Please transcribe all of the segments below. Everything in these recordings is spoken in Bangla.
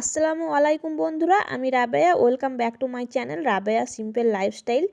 আসসালামু আলাইকুম বন্ধুরা, আমি Rabeya, welcome back to my channel Rabeya simple lifestyle.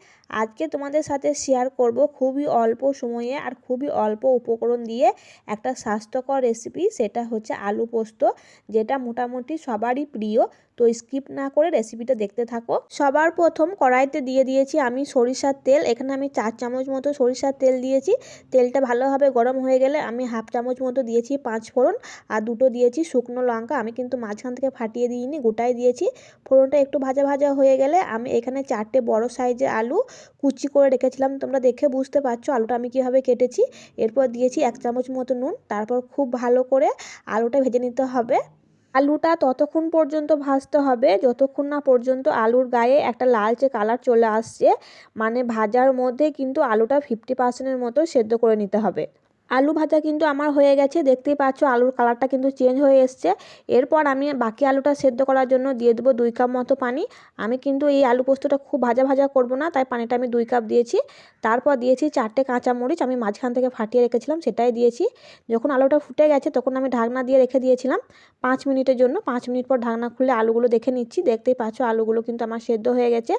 আজকে তোমাদের সাথে শেয়ার করব খুবই অল্প সময়ে আর খুবই অল্প উপকরণ দিয়ে একটা স্বাস্থ্যকর রেসিপি সেটা হচ্ছে আলু পোস্ত, যেটা মোটামুটি সবারই প্রিয়। তো স্কিপ না করে রেসিপিটা দেখতে থাকো। সবার প্রথম কড়াইতে দিয়ে দিয়েছি আমি সরিষার তেল। এখানে আমি চার চামচ মতো সরিষার তেল দিয়েছি। তেলটা ভালোভাবে গরম হয়ে গেলে আমি হাফ চামচ মতো দিয়েছি পাঁচ ফোড়ন আর দুটো দিয়েছি শুকনো লঙ্কা। আমি কিন্তু মাঝখান থেকে ফাটিয়ে দিইনি, গোটাই দিয়েছি। ফোড়নটা একটু ভাজা ভাজা হয়ে গেলে আমি এখানে চারটে বড় সাইজের আলু কুচি করে রেখেছিলাম। তোমরা দেখে বুঝতে পারছ আলুটা আমি কীভাবে কেটেছি। এরপর দিয়েছি এক চামচ মতো নুন। তারপর খুব ভালো করে আলুটা ভেজে নিতে হবে। আলুটা ততক্ষণ পর্যন্ত ভাজতে হবে। যতক্ষণ না পর্যন্ত আলুর গায়ে একটা লালচে কালার চলে আসছে মানে ভাজার মধ্যে কিন্তু আলুটা ফিফটি পার্সেন্টের মতো সেদ্ধ করে নিতে হবে। আলু ভাজা কিন্তু আমার হয়ে গেছে। দেখতেই পাচ্ছ আলুর কালারটা কিন্তু চেঞ্জ হয়ে এসছে। এরপর আমি বাকি আলুটা সেদ্ধ করার জন্য দিয়ে দেবো দুই কাপ মতো পানি। আমি কিন্তু এই আলু পোস্তটা খুব ভাজা ভাজা করব না, তাই পানিটা আমি দুই কাপ দিয়েছি। তারপর দিয়েছি চারটে কাঁচা মরিচ আমি মাঝখান থেকে ফাটিয়ে রেখেছিলাম, সেটাই দিয়েছি। যখন আলুটা ফুটে গেছে, তখন আমি ঢাকনা দিয়ে রেখে দিয়েছিলাম পাঁচ মিনিটের জন্য। পাঁচ মিনিট পর ঢাকনা খুলে আলুগুলো দেখে নিচ্ছি। দেখতেই পাচ্ছ আলুগুলো কিন্তু আমার সেদ্ধ হয়ে গেছে।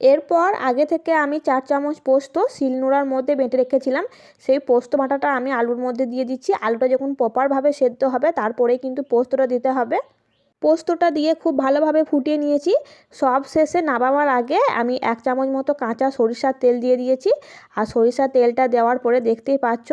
এরপর আগে থেকে আমি চার চামচ পোস্ত শিলনোড়ার মধ্যে বেঁটে রেখেছিলাম। সেই পোস্ত বাটাটা আমি আলুর মধ্যে দিয়ে দিচ্ছি। আলুটা যখন প্রপারভাবে সেদ্ধ হবে, তারপরেই কিন্তু পোস্তটা দিতে হবে। পোস্তটা দিয়ে খুব ভালোভাবে ফুটিয়ে নিয়েছি। সব শেষে নামাবার আগে আমি এক চামচ মতো কাঁচা সরিষার তেল দিয়ে দিয়েছি। আর সরিষার তেলটা দেওয়ার পরে দেখতেই পাচ্ছ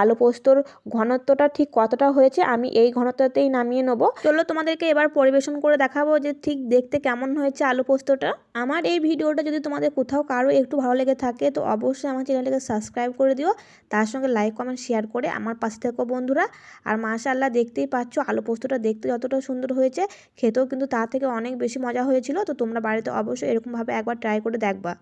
আলু পোস্তর ঘনত্বটা ঠিক কতটা হয়েছে, আমি এই ঘনত্বতেই নামিয়ে নেব। চলো তোমাদেরকে এবার পরিবেশন করে দেখাবো যে ঠিক দেখতে কেমন হয়েছে আলু পোস্তটা। আমার এই ভিডিওটা যদি তোমাদের কোথাও কারও একটু ভালো লেগে থাকে, তো অবশ্যই আমার চ্যানেলটাকে সাবস্ক্রাইব করে দিও। তার সঙ্গে লাইক, কমেন্ট, শেয়ার করে আমার পাশে থেকো বন্ধুরা। আর মাশাল্লাহ দেখতেই পাচ্ছ আলু পোস্তটা দেখতে যতটা সুন্দর হয়েছে। খেতেও কিন্তু তার থেকে অনেক বেশি মজা হয়েছিল। তো তোমরা বাড়িতে অবশ্যই এরকমভাবে একবার ট্রাই করে দেখবা।